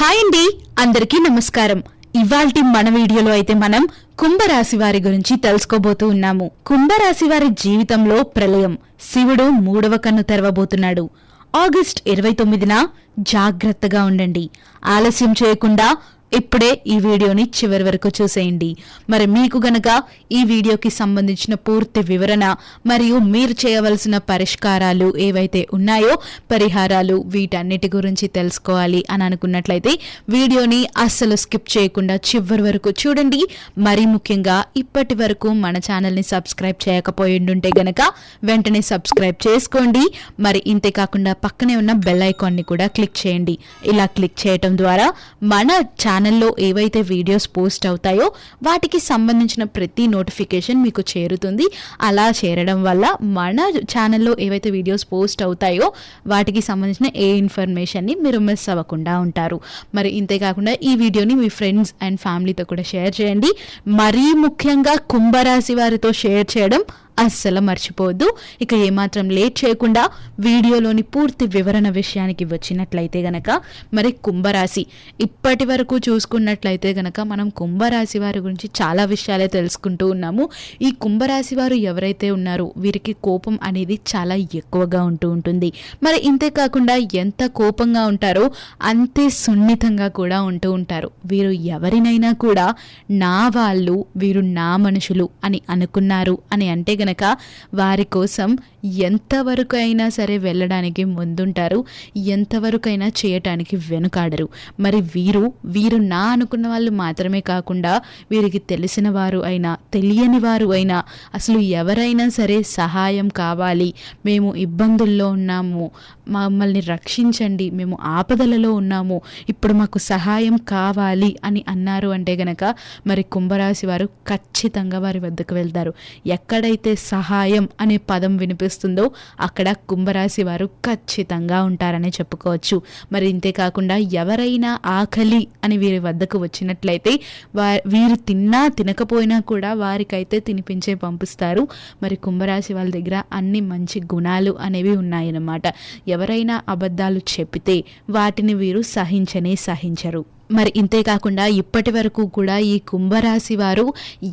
Hi అండి అందరికీ నమస్కారం. ఇవాల్టి మన వీడియోలో అయితే మనం కుంభరాశి వారి గురించి తెలుసుకోబోతూ ఉన్నాము. కుంభరాశి వారి జీవితంలో ప్రళయం. శివుడు మూడవ కన్ను తెరవబోతున్నాడు. ఆగస్ట్ ఇరవై తొమ్మిదిన జాగ్రత్తగా ఉండండి. ఆలస్యం చేయకుండా ఇప్పుడే ఈ వీడియోని చివరి వరకు చూసేయండి. మరి మీకు గనక ఈ వీడియోకి సంబంధించిన పూర్తి వివరణ మరియు మీరు చేయవలసిన పరిష్కారాలు ఏవైతే ఉన్నాయో పరిహారాలు వీటన్నిటి గురించి తెలుసుకోవాలి అని అనుకున్నట్లయితే వీడియోని అస్సలు స్కిప్ చేయకుండా చివరి వరకు చూడండి. మరి ముఖ్యంగా ఇప్పటి వరకు మన ఛానల్ని సబ్స్క్రైబ్ చేయకపోయి ఉంటే గనక వెంటనే సబ్స్క్రైబ్ చేసుకోండి. మరి ఇంతే కాకుండా పక్కనే ఉన్న బెల్ ఐకాన్ని కూడా క్లిక్ చేయండి. ఇలా క్లిక్ చేయటం ద్వారా మన ఛానల్లో ఏవైతే వీడియోస్ పోస్ట్ అవుతాయో వాటికి సంబంధించిన ప్రతి నోటిఫికేషన్ మీకు చేరుతుంది. అలా చేరడం వల్ల మన ఛానల్లో ఏవైతే వీడియోస్ పోస్ట్ అవుతాయో వాటికి సంబంధించిన ఏ ఇన్ఫర్మేషన్ని మీరు మిస్ అవ్వకుండా ఉంటారు. మరి ఇంతే కాకుండా ఈ వీడియోని మీ ఫ్రెండ్స్ అండ్ ఫ్యామిలీతో కూడా షేర్ చేయండి. మరీ ముఖ్యంగా కుంభరాశి వారితో షేర్ చేయడం అస్సలు మర్చిపోవద్దు. ఇక ఏమాత్రం లేట్ చేయకుండా వీడియోలోని పూర్తి వివరణ విషయానికి వచ్చినట్లయితే గనక మరి కుంభరాశి ఇప్పటి వరకు చూసుకున్నట్లయితే గనక మనం కుంభరాశి వారి గురించి చాలా విషయాలే తెలుసుకుంటూ ఉన్నాము. ఈ కుంభరాశి వారు ఎవరైతే ఉన్నారో వీరికి కోపం అనేది చాలా ఎక్కువగా ఉంటూ ఉంటుంది. మరి ఇంతే కాకుండా ఎంత కోపంగా ఉంటారో అంతే సున్నితంగా కూడా ఉంటూ ఉంటారు. వీరు ఎవరినైనా కూడా నా వాళ్ళు వీరు నా మనుషులు అని అనుకున్నారు అని అంటే గనక వారి కోసం ఎంతవరకు అయినా సరే వెళ్ళడానికి ముందుంటారు ఎంతవరకైనా చేయటానికి వెనుకాడరు. మరి వీరు వీరు నా అనుకున్న వాళ్ళు మాత్రమే కాకుండా వీరికి తెలిసిన వారు అయినా తెలియని వారు అయినా అసలు ఎవరైనా సరే సహాయం కావాలి. మేము ఇబ్బందుల్లో ఉన్నాము. మమ్మల్ని రక్షించండి. మేము ఆపదలలో ఉన్నాము. ఇప్పుడు మాకు సహాయం కావాలి అని అన్నారు అంటే గనక మరి కుంభరాశి వారు ఖచ్చితంగా వారి వద్దకు వెళ్తారు. ఎక్కడైతే సహాయం అనే పదం వినిపిస్తుందో అక్కడ కుంభరాశి వారు ఖచ్చితంగా ఉంటారని చెప్పుకోవచ్చు. మరి ఇంతేకాకుండా ఎవరైనా ఆకలి అని వీరి వద్దకు వచ్చినట్లయితే వా వీరు తిన్నా తినకపోయినా కూడా వారికైతే తినిపించే పంపిస్తారు. మరి కుంభరాశి వాళ్ళ దగ్గర అన్ని మంచి గుణాలు అనేవి ఉన్నాయన్నమాట. ఎవరైనా అబద్ధాలు చెబితే వాటిని వీరు సహించనే సహించరు. మరి ఇంతే కాకుండా ఇప్పటి వరకు కూడా ఈ కుంభరాశి వారు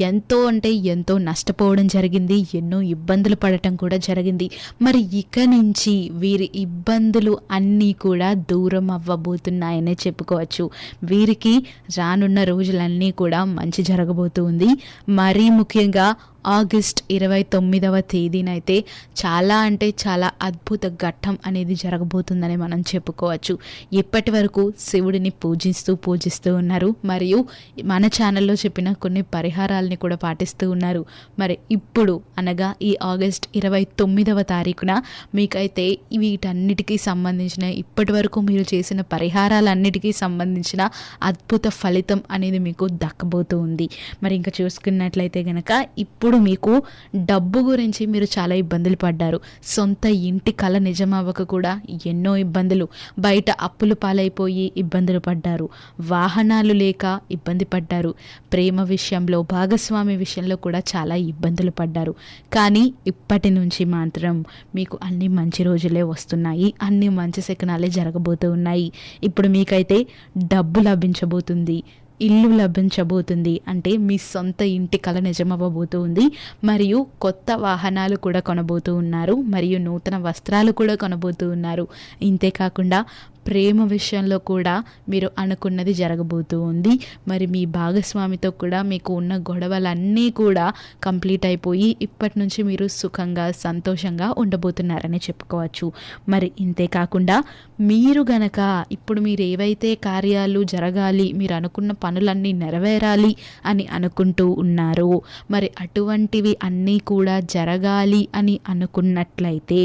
ఎంతో అంటే ఎంతో నష్టపోవడం జరిగింది ఎన్నో ఇబ్బందులు పడటం కూడా జరిగింది. మరి ఇక నుంచి వీరి ఇబ్బందులు అన్నీ కూడా దూరం అవ్వబోతున్నాయనే చెప్పుకోవచ్చు. వీరికి రానున్న రోజులన్నీ కూడా మంచి జరగబోతుంది మరీ ముఖ్యంగా ఆగస్ట్ ఇరవై తొమ్మిదవ తేదీనైతే చాలా అంటే చాలా అద్భుత ఘట్టం అనేది జరగబోతుందని మనం చెప్పుకోవచ్చు. ఇప్పటి వరకు శివుడిని పూజిస్తూ పూజిస్తూ ఉన్నారు. మరియు మన ఛానల్లో చెప్పిన కొన్ని పరిహారాలని కూడా పాటిస్తూ ఉన్నారు. మరి ఇప్పుడు అనగా ఈ ఆగస్ట్ ఇరవై తొమ్మిదవ తారీఖున మీకైతే వీటన్నిటికీ సంబంధించిన ఇప్పటి వరకు మీరు చేసిన పరిహారాలన్నిటికీ సంబంధించిన అద్భుత ఫలితం అనేది మీకు దక్కబోతూ ఉంది. మరి ఇంకా చూసుకున్నట్లయితే గనక ఇప్పుడు మీకు డబ్బు గురించి మీరు చాలా ఇబ్బందులు పడ్డారు. సొంత ఇంటి కళ నిజమవ్వక కూడా ఎన్నో ఇబ్బందులు బయట అప్పులు పాలైపోయి ఇబ్బందులు పడ్డారు. వాహనాలు లేక ఇబ్బంది పడ్డారు. ప్రేమ విషయంలో భాగస్వామి విషయంలో కూడా చాలా ఇబ్బందులు పడ్డారు. కానీ ఇప్పటి నుంచి మాత్రం మీకు అన్ని మంచి రోజులే వస్తున్నాయి. అన్ని మంచి శకనాలే జరగబోతూ ఉన్నాయి. ఇప్పుడు మీకైతే డబ్బు లభించబోతుంది. ఇల్లు లభించబోతుంది. అంటే మీ సొంత ఇంటి కళ నిజమవ్వబోతూ ఉంది మరియు కొత్త వాహనాలు కూడా కొనబోతూ ఉన్నారు. మరియు నూతన వస్త్రాలు కూడా కొనబోతూ ఉన్నారు. ఇంతేకాకుండా ప్రేమ విషయంలో కూడా మీరు అనుకున్నది జరగబోతూ ఉంది. మరి మీ భాగస్వామితో కూడా మీకు ఉన్న గొడవలన్నీ కూడా కంప్లీట్ అయిపోయి ఇప్పటి నుంచి మీరు సుఖంగా సంతోషంగా ఉండబోతున్నారని చెప్పుకోవచ్చు. మరి ఇంతే కాకుండా మీరు గనక ఇప్పుడు మీరు ఏవైతే కార్యాలు జరగాలి మీరు అనుకున్న పనులన్నీ నెరవేరాలి అని అనుకుంటూ ఉన్నారో మరి అటువంటివి అన్నీ కూడా జరగాలి అని అనుకున్నట్లయితే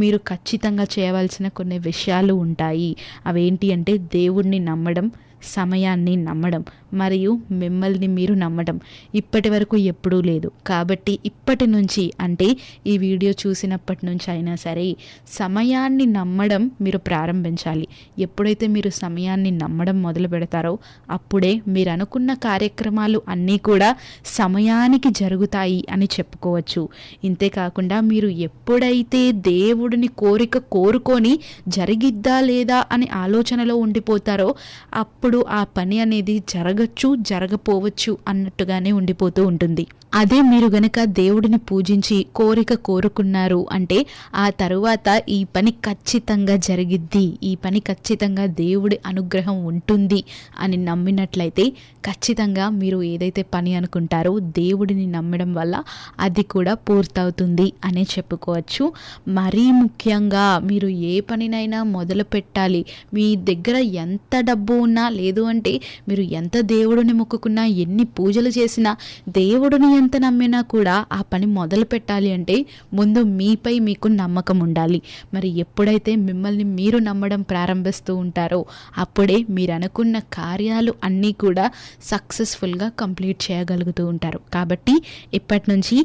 మీరు ఖచ్చితంగా చేయవలసిన కొన్ని విషయాలు ఉంటాయి. అవేంటి అంటే దేవుణ్ణి నమ్మడం సమయాన్ని నమ్మడం. మరియు మిమ్మల్ని మీరు నమ్మడం ఇప్పటి వరకు ఎప్పుడూ లేదు. కాబట్టి ఇప్పటి నుంచి అంటే ఈ వీడియో చూసినప్పటి నుంచి అయినా సరే సమయాన్ని నమ్మడం మీరు ప్రారంభించాలి. ఎప్పుడైతే మీరు సమయాన్ని నమ్మడం మొదలు పెడతారో అప్పుడే మీరు అనుకున్న కార్యక్రమాలు అన్నీ కూడా సమయానికి జరుగుతాయి అని చెప్పుకోవచ్చు. ఇంతేకాకుండా మీరు ఎప్పుడైతే దేవుడిని కోరిక కోరుకొని జరిగిద్దా లేదా అని ఆలోచనలో ఉండిపోతారో అప్పుడు ఆ పని అనేది జరగచ్చు జరగపోవచ్చు అన్నట్టుగానే ఉండిపోతూ ఉంటుంది. అదే మీరు గనక దేవుడిని పూజించి కోరిక కోరుకున్నారు అంటే ఆ తరువాత ఈ పని ఖచ్చితంగా జరిగిద్ది. ఈ పని ఖచ్చితంగా దేవుడి అనుగ్రహం ఉంటుంది అని నమ్మినట్లయితే ఖచ్చితంగా మీరు ఏదైతే పని అనుకుంటారో దేవుడిని నమ్మడం వల్ల అది కూడా పూర్తవుతుంది అనే చెప్పుకోవచ్చు. మరీ ముఖ్యంగా మీరు ఏ పనినైనా మొదలు పెట్టాలి. మీ దగ్గర ఎంత డబ్బు ఉన్నా లేదు అంటే మీరు ఎంత దేవుడిని మొక్కుకున్నా ఎన్ని పూజలు చేసినా దేవుడిని ఎంత నమ్మినా కూడా ఆ పని మొదలు పెట్టాలి అంటే ముందు మీపై మీకు నమ్మకం ఉండాలి. మరి ఎప్పుడైతే మిమ్మల్ని మీరు నమ్మడం ప్రారంభిస్తూ ఉంటారో అప్పుడే మీరు అనుకున్న కార్యాలు అన్నీ కూడా సక్సెస్ఫుల్గా కంప్లీట్ చేయగలుగుతూ ఉంటారు. కాబట్టి ఇప్పటి నుంచి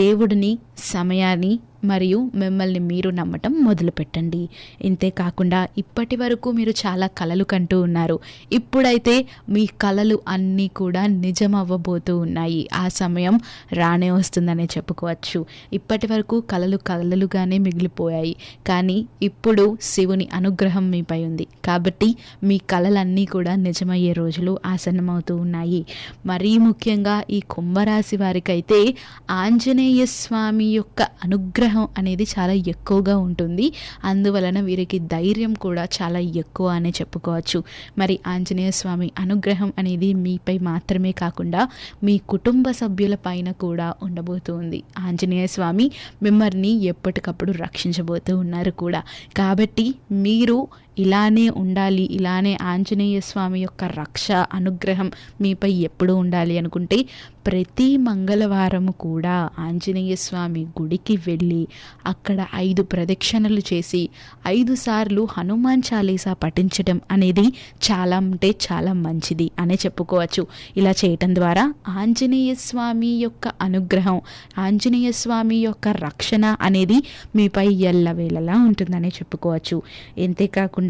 దేవుడిని సమయాన్ని మరియు మిమ్మల్ని మీరు నమ్మటం మొదలుపెట్టండి. ఇంతే ఇంతేకాకుండా ఇప్పటి వరకు మీరు చాలా కలలు కంటూ ఉన్నారు. ఇప్పుడైతే మీ కలలు అన్నీ కూడా నిజం అవ్వబోతూ ఉన్నాయి. ఆ సమయం రానే వస్తుందనే చెప్పుకోవచ్చు. ఇప్పటి వరకు కలలు కలలుగానే మిగిలిపోయాయి. కానీ ఇప్పుడు శివుని అనుగ్రహం మీపై ఉంది. కాబట్టి మీ కలలన్నీ కూడా నిజమయ్యే రోజులు ఆసన్నమవుతూ ఉన్నాయి. మరీ ముఖ్యంగా ఈ కుంభరాశి వారికైతే ఆంజనేయ స్వామి యొక్క అనుగ్రహం అనేది చాలా ఎక్కువగా ఉంటుంది. అందువలన వీరికి ధైర్యం కూడా చాలా ఎక్కువ అనే చెప్పుకోవచ్చు. మరి ఆంజనేయ స్వామి అనుగ్రహం అనేది మీపై మాత్రమే కాకుండా మీ కుటుంబ సభ్యుల పైన కూడా ఉండబోతుంది. ఆంజనేయ స్వామి మిమ్మల్ని ఎప్పటికప్పుడు రక్షించబోతూ ఉన్నారు కూడా. కాబట్టి మీరు ఇలానే ఉండాలి ఇలానే ఆంజనేయ స్వామి యొక్క రక్ష అనుగ్రహం మీపై ఎప్పుడూ ఉండాలి అనుకుంటే ప్రతి మంగళవారం కూడా ఆంజనేయ స్వామి గుడికి వెళ్ళి అక్కడ ఐదు ప్రదక్షిణలు చేసి ఐదు సార్లు హనుమాన్ చాలీసా పఠించడం అనేది చాలా అంటే చాలా మంచిది అనే చెప్పుకోవచ్చు. ఇలా చేయటం ద్వారా ఆంజనేయ స్వామి యొక్క అనుగ్రహం ఆంజనేయ స్వామి యొక్క రక్షణ అనేది మీపై ఎల్లవేళలా ఉంటుందనే చెప్పుకోవచ్చు. అంతేకాకుండా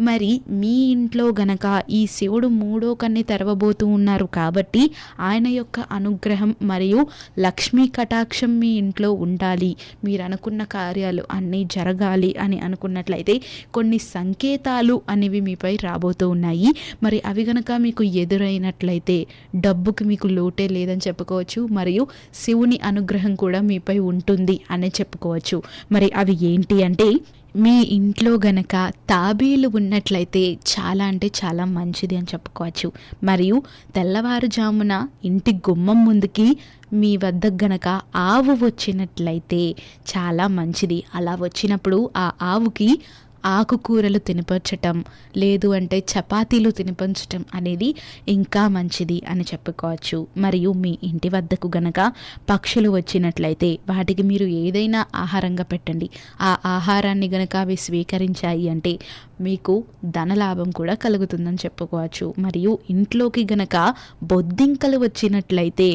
మరి మీ ఇంట్లో గనక ఈ శివుడు మూడో కన్ని తెరవబోతూ ఉన్నారు కాబట్టి ఆయన యొక్క అనుగ్రహం మరియు లక్ష్మీ కటాక్షం మీ ఇంట్లో ఉండాలి. మీరు అనుకున్న కార్యాలు అన్నీ జరగాలి అని అనుకున్నట్లయితే కొన్ని సంకేతాలు అనేవి మీపై రాబోతూ ఉన్నాయి. మరి అవి గనక మీకు ఎదురైనట్లయితే డబ్బుకి మీకు లోటే లేదని చెప్పుకోవచ్చు మరియు శివుని అనుగ్రహం కూడా మీపై ఉంటుంది అనే చెప్పుకోవచ్చు. మరి అవి ఏంటి అంటే మీ ఇంట్లో గనక తాబేలు ఉన్నట్లయితే చాలా అంటే చాలా మంచిది అని చెప్పుకోవచ్చు. మరియు తెల్లవారుజామున ఇంటి గుమ్మం ముందుకి మీ వద్ద గనక ఆవు వచ్చినట్లయితే చాలా మంచిది. అలా వచ్చినప్పుడు ఆ ఆవుకి ఆకుకూరలు తినిపించటం లేదు అంటే చపాతీలు తినిపించటం అనేది ఇంకా మంచిది అని చెప్పుకోవచ్చు. మరియు మీ ఇంటి వద్దకు గనక పక్షులు వచ్చినట్లయితే వాటికి మీరు ఏదైనా ఆహారంగా పెట్టండి. ఆ ఆహారాన్ని గనక అవి స్వీకరించాయి అంటే మీకు ధనలాభం కూడా కలుగుతుందని చెప్పుకోవచ్చు. మరియు ఇంట్లోకి గనక బొద్దింకలు వచ్చినట్లయితే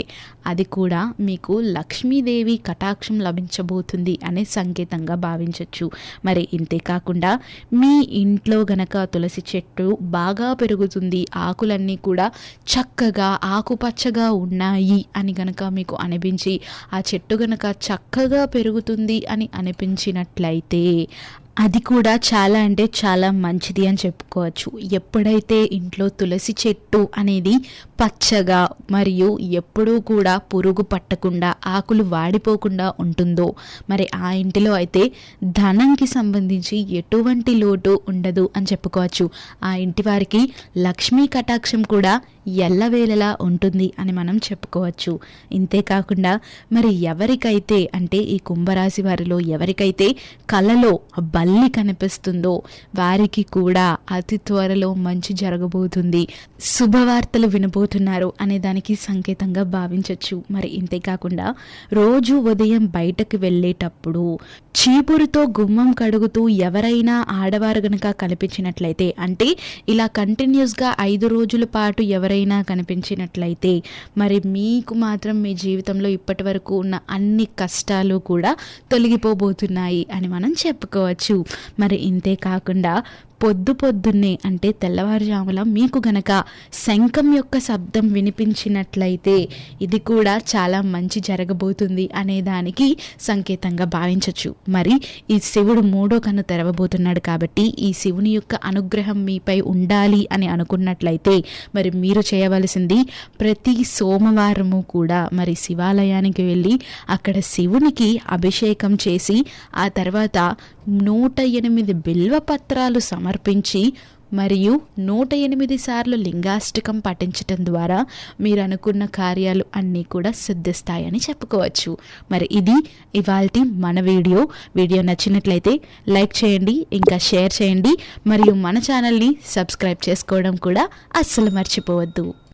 అది కూడా మీకు లక్ష్మీదేవి కటాక్షం లభించబోతుంది అనే సంకేతంగా భావించవచ్చు మరి ఇంతే కాకుండా మీ ఇంట్లో గనక తులసి చెట్టు బాగా పెరుగుతుంది ఆకులన్నీ కూడా చక్కగా ఆకుపచ్చగా ఉన్నాయి అని గనక మీకు అనిపించి ఆ చెట్టు గనక చక్కగా పెరుగుతుంది అని అనిపించినట్లయితే అది కూడా చాలా అంటే చాలా మంచిది అని చెప్పుకోవచ్చు. ఎప్పుడైతే ఇంట్లో తులసి చెట్టు అనేది పచ్చగా మరియు ఎప్పుడూ కూడా పురుగు పట్టకుండా ఆకులు వాడిపోకుండా ఉంటుందో మరి ఆ ఇంటిలో అయితే ధనంకి సంబంధించి ఎటువంటి లోటు ఉండదు అని చెప్పుకోవచ్చు. ఆ ఇంటి వారికి లక్ష్మీ కటాక్షం కూడా ఎల్లవేళలా ఉంటుంది అని మనం చెప్పుకోవచ్చు. ఇంతేకాకుండా మరి ఎవరికైతే అంటే ఈ కుంభరాశి వారిలో ఎవరికైతే కలలో బల్లి కనిపిస్తుందో వారికి కూడా అతి త్వరలో మంచి జరగబోతుంది. శుభవార్తలు వినబోతున్నారు అనే దానికి సంకేతంగా భావించవచ్చు మరి ఇంతేకాకుండా రోజు ఉదయం బయటకు వెళ్ళేటప్పుడు చీపురుతో గుమ్మం కడుగుతూ ఎవరైనా ఆడవారు గనక కనిపించినట్లయితే అంటే ఇలా కంటిన్యూస్గా ఐదు రోజుల పాటు ఎవరైనా కనిపించినట్లయితే మరి మీకు మాత్రం మీ జీవితంలో ఇప్పటి వరకు ఉన్న అన్ని కష్టాలు కూడా తొలగిపోబోతున్నాయి అని మనం చెప్పుకోవచ్చు. మరి ఇంతే కాకుండా పొద్దు పొద్దున్నే అంటే తెల్లవారుజాముల మీకు గనక శంఖం యొక్క శబ్దం వినిపించినట్లయితే ఇది కూడా చాలా మంచి జరగబోతుంది అనే దానికి సంకేతంగా భావించవచ్చు మరి ఈ శివుడు మూడో కన్ను తెరవబోతున్నాడు కాబట్టి ఈ శివుని యొక్క అనుగ్రహం మీపై ఉండాలి అని అనుకున్నట్లయితే మరి మీరు చేయవలసింది ప్రతి సోమవారము కూడా మరి శివాలయానికి వెళ్ళి అక్కడ శివునికి అభిషేకం చేసి ఆ తర్వాత నూట ఎనిమిది బిల్వ పత్రాలు సమర్పించి మరియు నూట ఎనిమిది సార్లు లింగాష్టకం పఠించటం ద్వారా మీరు అనుకున్న కార్యాలు అన్నీ కూడా సిద్ధిస్తాయని చెప్పుకోవచ్చు. మరి ఇది ఇవాల్టి మన వీడియో. వీడియో నచ్చినట్లయితే లైక్ చేయండి ఇంకా షేర్ చేయండి మరియు మన ఛానల్ని సబ్స్క్రైబ్ చేసుకోవడం కూడా అస్సలు మర్చిపోవద్దు.